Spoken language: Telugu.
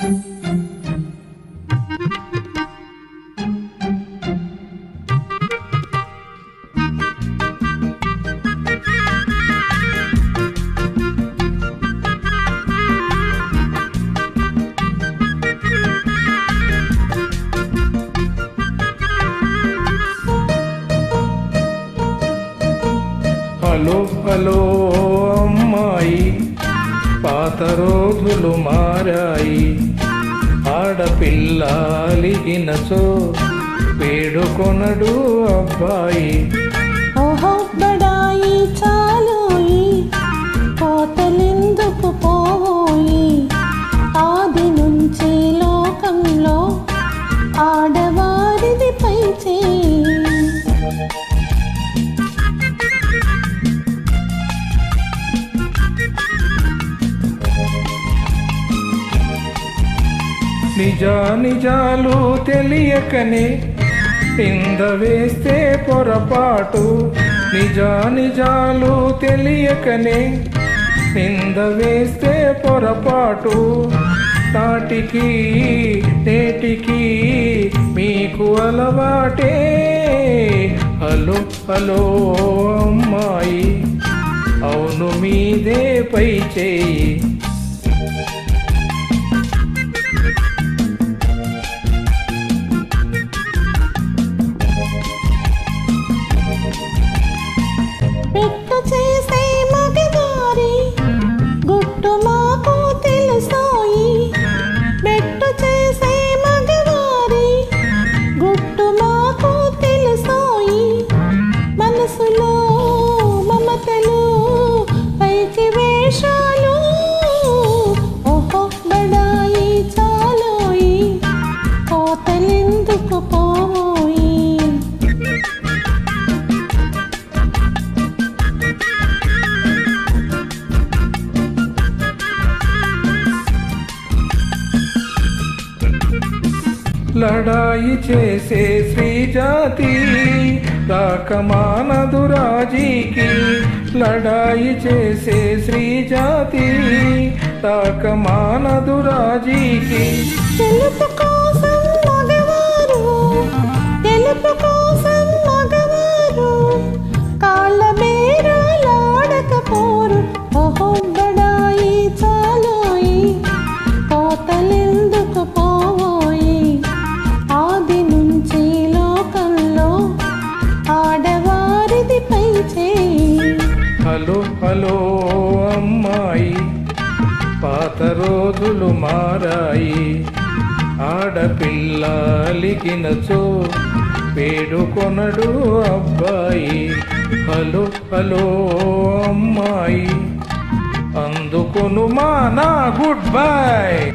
హలో హలో అమ్మాయి. పాత రోజులు మారాయి. ఆడపిల్ల అలిగినచో వేడుకొనడు అబ్బాయి. ఓహో బడాయి చాలోయి కోతలెందుకు పోయి ఆది నుంచి లోకంలో ఆడవారిది పై చేయి నిజానిజాలు తెలియకనే కింద వేస్తే పొరపాటు. నిజానిజాలు తెలియకనే కింద వేస్తే పొరపాటు. నాటికి నేటికి మీకు అలవాటే. హలో హలో అమ్మాయి అవును మీదే పై చేయి. లడాయి చేసే శ్రీజాతి రాకమానదు రాజీకి. లడాయి చేసే శ్రీజాతి రాకమానదు రాజీకి. తెలుసుకో హలో హలో అమ్మాయి. పాత రోజులు మారాయి. ఆడపిల్ల అలిగినచో వేడుకొనడు అబ్బాయి. హలో హలో అమ్మాయి. అందుకొను మా నా గుడ్ బై.